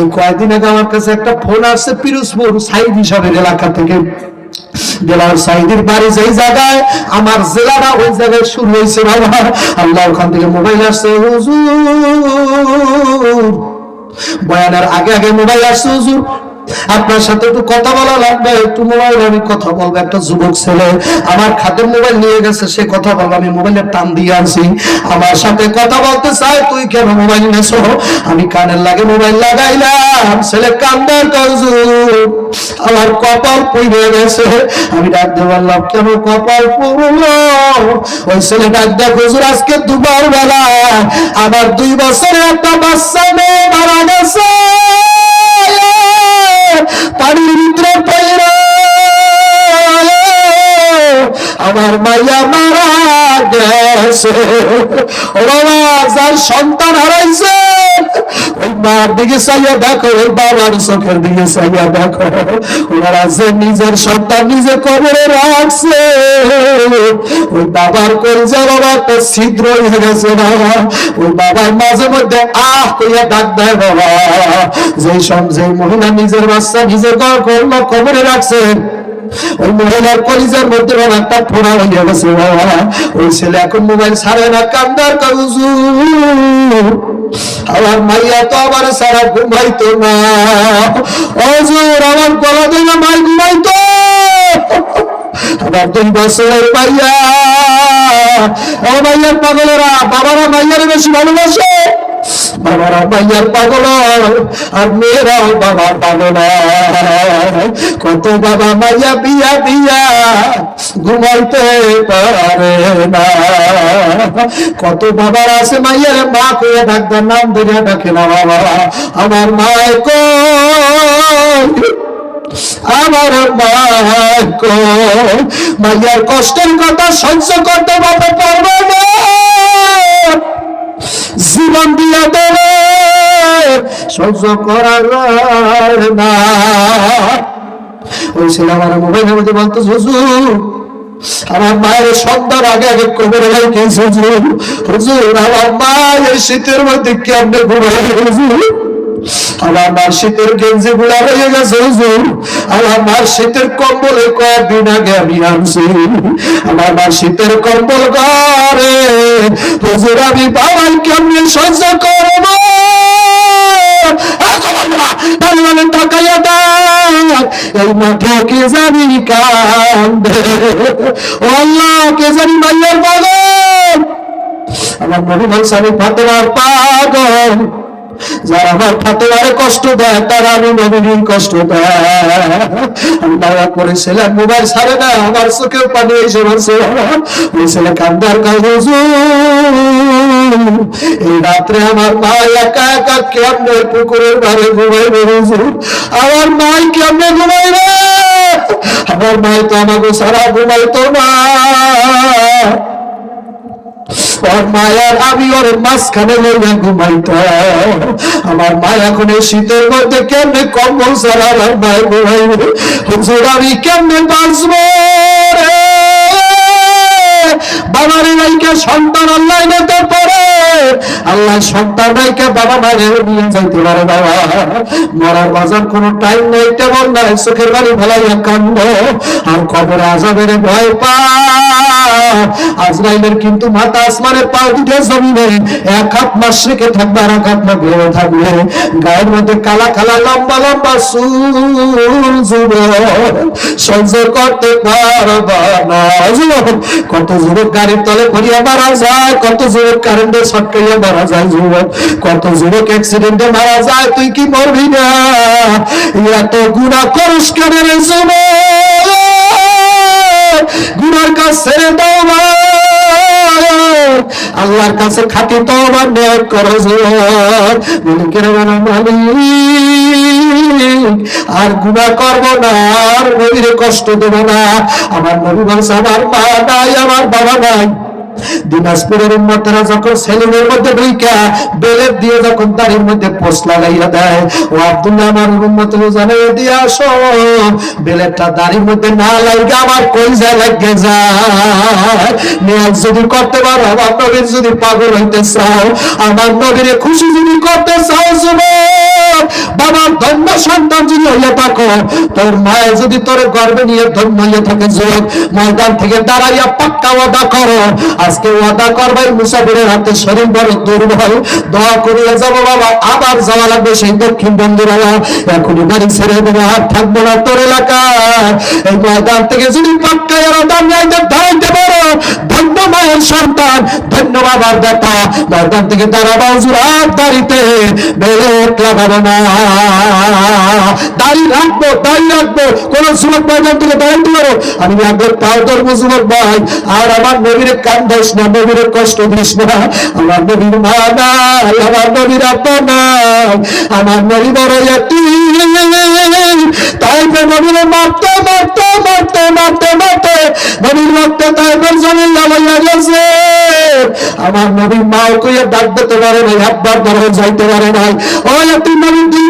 এই কয়েকদিন আগে আমার কাছে একটা ফোন আসছে পিরোজপুর সাইড হিসাবে এলাকা থেকে। জেলার সাইদের বাড়ি যেই জায়গায়, আমার জেলাটা ওই জায়গায় শুরু হয়েছে বাবা আল্লাহ ওখান থেকে মোবাইল আসছে, হুজুর। বয়ানের আগে আগে মোবাইল আসছে, হুজুর। আপনার সাথে একটু কথা বলা লাগবে, একটু মোবাইল আমি কথা বলব। একটা যুবক ছেলে আমার খাতের মোবাইল নিয়ে গেছে, সে কথা বলব আমি মোবাইলের টান দিয়ে আনছি। আমার সাথে কথা বলতে চাই তুই কেন মোবাইল নেছো? আমি কানের লাগে মোবাইল লাগাইলাম, ছেলে কান্দার আমার কপাল পড়ে গেছে, আমি ডাক দিয়ে বললাম, কেন কপাল পড়ল? ওই ছেলে ডাক দেখ হুজুর, আজকে দুবার বেলা আমার দুই বছরের একটা বাচ্চা মেয়ে মারা গেছে। পানির ভিতরে আমার মাইয়া মারা গেছে। ও বাবা যার সন্তান হারাইছে। মার দিকে চাইয়া দেখো ওই বাবার চোখের দিকে চাইয়া দেখো। ওনারা যে নিজের সন্তান নিজে কবরে রাখছে। ওই বাবার কলজা বাবা তো ছিদ্র হয়ে গেছে বাবা ওই বাবার মাঝে মধ্যে আহ কইয়া ডাক দেয় বাবা। যেই সব যে মহিলা নিজের বাচ্চা নিজের ঘর করল, কবরে রাখছে। ওই মহিলার কলিজার মধ্যে একটা ফোড়া হয়ে গেছে বাবা। ওই ছেলে এখন মোবাইল ছাড়ে না, কান্দার কাগজু আমার মাইয়া তো আমার সারা ঘুমাইতো না। অজুর আমার গলা দিয়ে মাই ঘুমাইতো। আমার দুই বছরের মাইয়া। ও মাইয়ার পাগলেরা, বাবারা মাইয়ারে বেশি ভালোবাসে। বাবারা মাইয়ার পাগল আর মেয়েরাও বাবার পাগল কত বাবা মাইয়া বিয়া বিয়া ঘুমাইতে পারে না। কত বাবার আছে মাইয়ার মা কইয়া ডাকবার নাম ধরে ডাকে না বাবা। আমার মায় কই? আমার মাকে মাইয়ার কষ্টের কথা সহ্য করতে বাবা পারবে না। জীবন দিয়া দেবে, সহ্য করার না ওই ছেলে আমার মোবাইলের মধ্যে বলতো হুজুর, আমার মায়ের সন্ধ্যার আগে আগে কবরে লাগে হুজুর। হুজুর, আমার মা এই শীতের মধ্যে কেমনে ঘুরে হুজুর? আমার মার শীতের গেঞ্জি গুলা হয়ে গেছে, হুজুর। আমার মার শীতের কম্বলে কয়েকদিন আগে আমি আনছি। আমার মার শীতের কম্বল ঘরে। হুজুর, আমি বাবাই কেমনি সহ্য করব? আমার নবী বলছে, আমি ফাতেমার পাগল। যারা আমার ফাতেমারে কষ্ট দেয়, তারা আমি নবীর কষ্ট দেয়। আমি দয়া করেছিলাম, মোবাইল ছাড়ে না, আমার চোখেও পানি এসে বলছে ওই ছেলে কান্দার কাজ এই রাত্রে আমার মা একা একা কেমনে পুকুরের ধারে ঘুমাইবে, হুজুর? আমার মাই কেমনে ঘুমাইবে? আমার মাই তো আমাকে সারা ঘুমাইতো না। ওর মায়ার আমি ওর মাঝখানে লইয়া ঘুমাইত আমার মায়া এখন শীতের মধ্যে কেমনে কম্বল ছাড়া আমার মায়ের ঘুমাইবে? হুজুর, আমি কেমনে বাঁচবো বাবার নাইকে সন্তান আল্লাহ নিতে পারে। আল্লাহ সন্তান নাইকে বাবা মায়ের নিয়ে যাইতে পারে বাবা মরার বাজার কোনো টাইম নেই, তেমন নাই, চোখের বাড়ি ভেলাইয়া কান্দ। আর কবর আজাবের ভয় পা আজরাইলের কিন্তু মাথা আসমানের পা দুটো জমিনে এক হাত মাসরিকে থাকবে আর এক হাত মাগরিবে থাকবে। গায়ের মধ্যে কালা কালা, লম্বা লম্বা চুল সহ্য করতে পারবা না। কত যুবক গাড়ির তলে পড়িয়া মারা যায়, কত যুবক কারেন্টে ছটকাইয়া মারা যায়, যুবক, কত যুবক অ্যাক্সিডেন্টে মারা যায়, তুই কি মরবি না? এত গুণা করিস কেন রে যুবক? গুনার কাজ ছেড়ে দাও আল্লাহর কাছে খাটি তো আমার নিয়োগ করো মনে আর গুণা করব না, আর কষ্ট দেবো না। আমার নবী বলছে, আমার মা নাই, আমার বাবা নাই। দিনাজপুরের যখন সেলুনের মধ্যে বেলের দিয়ে যখন মধ্যে দেয়, ও আব্দুল্লাহ, আমার উম্মতের জানিয়ে দিয়ে আসো। বেলেরটা মধ্যে না আমার কইজা লাগে যায়। যদি করতে পারো, আমার নবীর যদি পাগল হইতে চাও, আমার নবীর খুশি যদি করতে চাও, যুবক। বাবার ধন্য সন্তান যদি হইয়া থাকো তোর মায়ে যদি তোর গর্বে নিয়ে ধন্য হইয়া থাকে যুবক, ময়দান থেকে দাঁড়াইয়া পাক্কা ওয়াদা করো। আজকে ওয়াদা করবাই মুসাফিরের হাতে শরীর বড় দুর্বল। দোয়া করিয়া যাব বাবা, আবার যাওয়া লাগবে সেই দক্ষিণ বন্ধুরা এখনই গাড়ি ছেড়ে দেবো, আর থাকব না তোর এলাকায়। এই ময়দান থেকে যদি পাক্কা এরা দাঁড়াইতে দাঁড়াইতে পারো, ধন্য মায়ের সন্তান ধন্য বাবার বেটা ময়দান থেকে দাঁড়াবা হুজুর আর দাঁড়িতে বেলেট লাগাবো না দাড়ি রাখব দাড়ি রাখব, কোন যুবক ময়দান থেকে দাঁড়াইতে পারো আমি লাগবে তাও ধর্ম যুবক ভাই। আর আমার নবীর কান কান্দাইস না, নবীর কষ্ট দিস না। আমার নবীর মা নাই, আমার নবীর আব্বা নাই। আমার নবী বড় তাই নবীর মারতে মারতে মারতে মারতে মারতে, নবীর মারতে তাই জমিন লাগাইয়া আমার নবীর মাও কইয়া পারে নাই যাইতে পারে নাই। দুই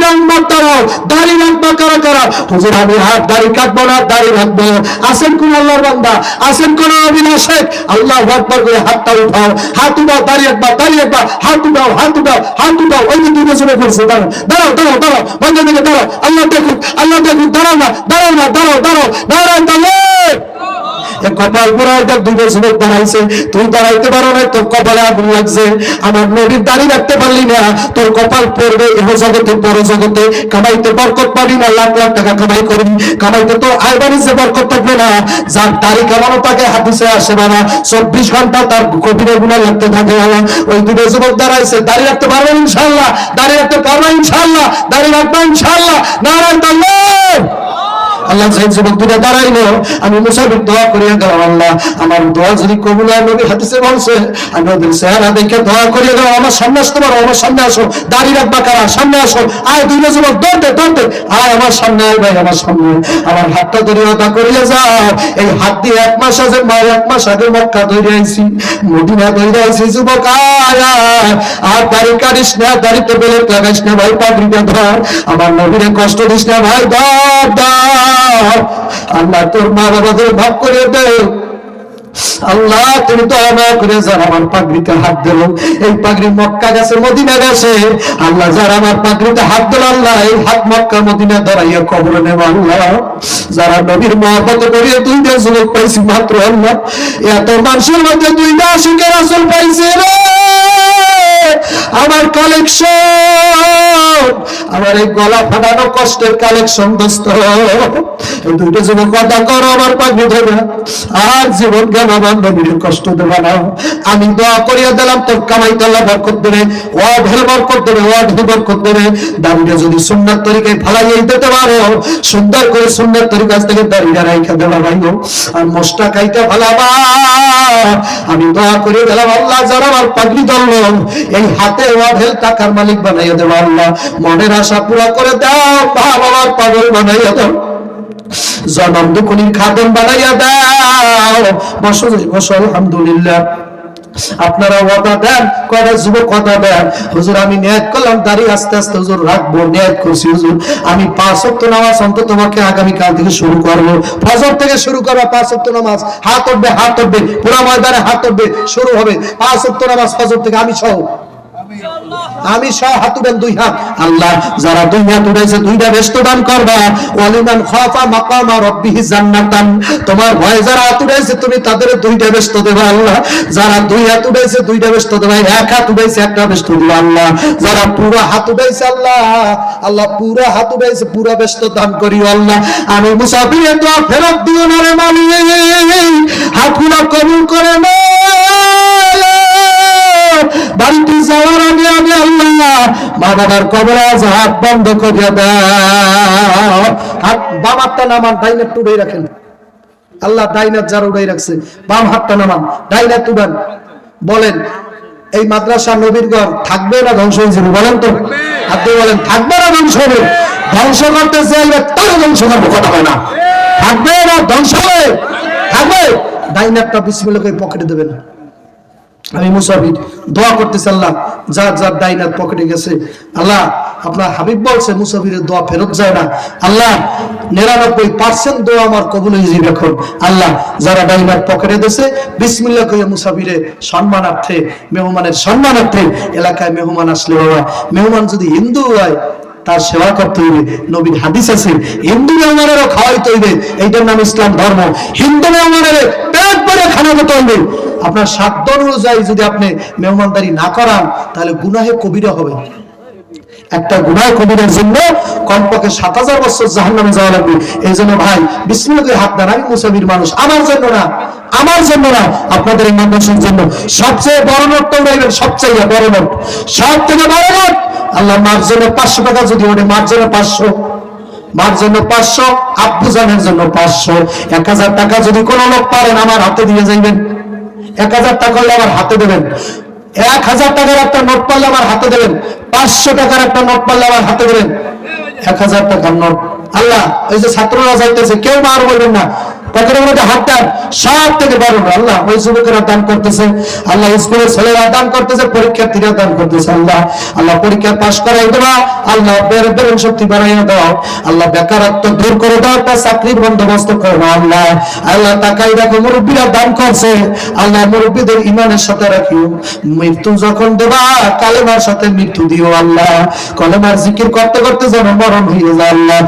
দাড়ি রাখব কারা কারা? হুজুর, আমি হাত, দাড়ি কাটবো না দাড়ি রাখব। আসেন কোন আল্লাহর বান্দা? আসেন কোন অবিনাশে আল্লাহ আকবার করে হাতটা উঠাও। হাত উঠাও, দাড়ি দাড়ি হাত উঠাও হাত উঠাও হাত উঠাও। ওই যে দুটো জনে করছে দাঁড়াও দাঁড়াও দাঁড়াও দাঁড়াও। বন্ধ দিকে দাঁড়াও। আল্লাহ দেখুক আল্লাহ দেখুক, দাঁড়াও না দাঁড়াও না, দাঁড়াও দাঁড়াও। দাঁড়াও দাঁড়াও। কপাল এটা পারো না। চব্বিশ ঘণ্টা তার কবিরে গুণা লাগতে থাকে না। ওই দুটো যুবক দাঁড়াইছে। দাড়ি রাখতে পারবে ইনশাল্লাহ দাড়ি রাখতে পারবে ইনশাল্লাহ দাড়ি রাখবে ইনশাল্লাহ নারায়ণ আল্লাহ সাহেব দাঁড়াইলো আমি মুসাফির দোয়া করিয়া গেলাম আল্লাহ, আমার দোয়া যদি কবুল হয়, নবী হাদিসে বলছে, আমি ওদের চেহারা দেখে দোয়া করিয়া গেলাম আমার সামনে আসতে পারো, আমার সামনে আসো, দাড়ি রাখবা কারা, সামনে আসো, আয় দুই যুবক দৌড়তে দৌড়তে আয় আমার সামনে, আয় ভাই আমার সামনে, আমার হাতটা ধরে ওটা করিয়া যাও, এই হাত দিয়ে এক মাস আগে মায়ের এক মাস আগে মক্কা ধরে আইছি, মদিনা ধরে আইছি, যুবক, আয় আর দাড়ি কাটিস না, দাড়িতে বেলে লাগাইস না, ভাই, পাগড়িটা ধর, আমার নবীরে কষ্ট দিস না, ভাই, ধর ধর। আল্লাহ। তোর মা বাবাদের ভাগ করে দে। আল্লাহ, তুমি তো করে যারা আমার পাগড়িতে হাত দিল, এই পাগড়ি মক্কা গেছে, মদিনা গেছে। আল্লাহ, যারা আমার পাগড়িতে হাত দিল, আল্লাহ, এই হাত মক্কা, মদিনা ধরাইয়া কবর নেব, আল্লাহ। যারা নবীর করিয়ে দুইটা যুবক পাইছি, মাত্র আল্লাহ। এত মানুষের মধ্যে দুইটা আশিকের আসল পাইছে রে। আমার কালেকশন আমার এই গলা ফাটানো কষ্টের কালেকশন দোস্ত। দুইটা যুবক কথা করো, আমার পাগড়ি ধরে আর জীবন আমার নবীর কষ্ট দেবে না। আমি দোয়া করিয়া দিলাম, তোর কামাই তাল্লা বরকত দেবে। ও ঢের বরকত দেবে ও ঢের বরকত দেবে। দাবিটা যদি সুন্দর তরিকায় ফালাইয়ে দিতে পারো, সুন্দর করে সুন্দর তরিকার থেকে দাঁড়িয়ে রাইখা দেওয়া ভাই আর মোস্টা খাইতে ভালাবা আমি দোয়া করে গেলাম আল্লাহ যারা আমার পাগড়ি ধরলো এই হাতে ওয়াঢেল টাকার মালিক বানাইয়া দেবো আল্লাহ। মনের আশা পুরা করে দাও বাবা আমার পাগল বানাইয়া দাও। জনম দুকুনির খাদম বানাইয়া দাও। বসো বসো, আলহামদুলিল্লাহ। আপনারা ওয়াদা দেন, কয়টা যুবক কথা দেন? হুজুর, আমি নিয়াত করলাম, দাঁড়িয়ে আস্তে আস্তে হুজুর রাখব নিয়াত করছি, হুজুর। আমি পাঁচ অক্ট নামাজ অন্তত তোমাকে আগামী কাল থেকে শুরু করব। ফজর থেকে শুরু করব, পাঁচ অক্ট নামাজ। হাত উঠবে হাত উঠবে। পুরা ময়দানে হাত উঠবে, শুরু হবে। পাঁচ অক্ট নামাজ ফজর থেকে আমি সহ। আমি সহ হাত উঠেন দুই হাত। আল্লাহ, যারা দুই হাত উঠেছে দুইটা ব্যস্ত দান করবা। ওয়ালিমান খাফা মাকামা রাব্বিহি জান্নাতান। তোমার ভয়ে যারা হাত উঠেছে তুমি তাদের দুইটা ব্যস্ত দেবা, আল্লাহ। যারা দুই হাত উঠেছে দুইটা ব্যস্ত দেবা, এক হাত উঠেছে একটা ব্যস্ত দিবা, আল্লাহ। যারা পুরো হাত উঠেছে আল্লাহ আল্লাহ, পুরো হাত উঠেছে পুরো ব্যস্ত দান করিও, আল্লাহ। আমি মুসাফিরে তো ফেরত দিও না রে মালিক। হাতগুলো কবুল করে না বাবার কবর হাত বন্ধ করিয়া দাও। হাত, বাম হাতটা নামান, ডাইনে টুড়ে রাখেন। আল্লাহ ডাইনার যারা উড়াই রাখছে, বাম হাতটা নামান ডাইনার তুবান বলেন, এই মাদ্রাসা নবীর ঘর থাকবে না ধ্বংস হয়ে যাবে, বলেন তো? আপনি বলেন, থাকবে না ধ্বংস হবে। ধ্বংস করতে চাইলে তার ধ্বংস করব, কথা হয় না। থাকবে না, ধ্বংস হবে। থাকবে। ডাইনারটা বিসমিল্লাহ করে পকেটে দেবেন। আমি মুসাফির, দোয়া করতেছি আল্লাহ, যার যার ডাইনার পকেটে গেছে। আল্লাহ, আপনার হাবিব বলছে, মুসাফিরের দোয়া ফেরত যায় না। আল্লাহ, নিরানব্বই পার্সেন্ট দোয়া আমার কবুল হয়ে যাবে এখন। আল্লাহ, যারা ডাইনার পকেটে দিয়েছে বিসমিল্লা করে মুসাফিরের সম্মানার্থে, মেহমানের সম্মানার্থে এলাকায় মেহমান আসলে বাবা। মেহমান যদি হিন্দু হয় তার সেবা করতে হইবে। নবীর হাদিস আছে, হিন্দু মেহমানেরও খাওয়াইতে হইবে, এইটার নাম ইসলাম ধর্ম। হিন্দু মেহমানের পেট ভরে খানা খেতে হইবে। আপনার সাধ্য অনুযায়ী যদি আপনি মেহমানদারি না করান, তাহলে গুনাহে কবিরা হবে। একটা গুনাহ কবিরের জন্য কমপক্ষে সাত হাজার বছর জাহান নামে যাওয়া লাগবে। এই জন্য ভাই বিসমিল্লাহ হাত দেন, আমি মুসাফির মানুষ। আমার জন্য না, আমার জন্য না, আপনাদের এই মানুষের জন্য। সবচেয়ে বড় নোট তো রইবেন সবচেয়ে বড় নোট। সব থেকে বড় নোট, আল্লাহ মার জন্য পাঁচশো টাকা যদি ওঠে জন্য পাঁচশো। মার জন্য পাঁচশো আব্বু জানের জন্য পাঁচশো। এক হাজার টাকা যদি কোনো লোক পারেন, আমার হাতে দিয়ে যাইবেন। এক হাজার টাকা হলে আমার হাতে দেবেন। এক হাজার টাকার একটা নোট পারলে আমার হাতে দেবেন। পাঁচশো টাকার একটা নোট পারলে আমার হাতে দেবেন। এক হাজার টাকার নোট। আল্লাহ ওই যে ছাত্ররা যাইতেছে, কেউ মার বলবেন না। বন্দোবস্ত আল্লাহ আল্লাহ আল্লাহ মুরব্বীদের ইমানের সাথে রাখিও, মৃত্যু যখন দেবা, কালেমার সাথে মৃত্যু দিও, আল্লাহ, কলেমার জিকির করতে করতে যেন মরণ হয়ে যায়, আল্লাহ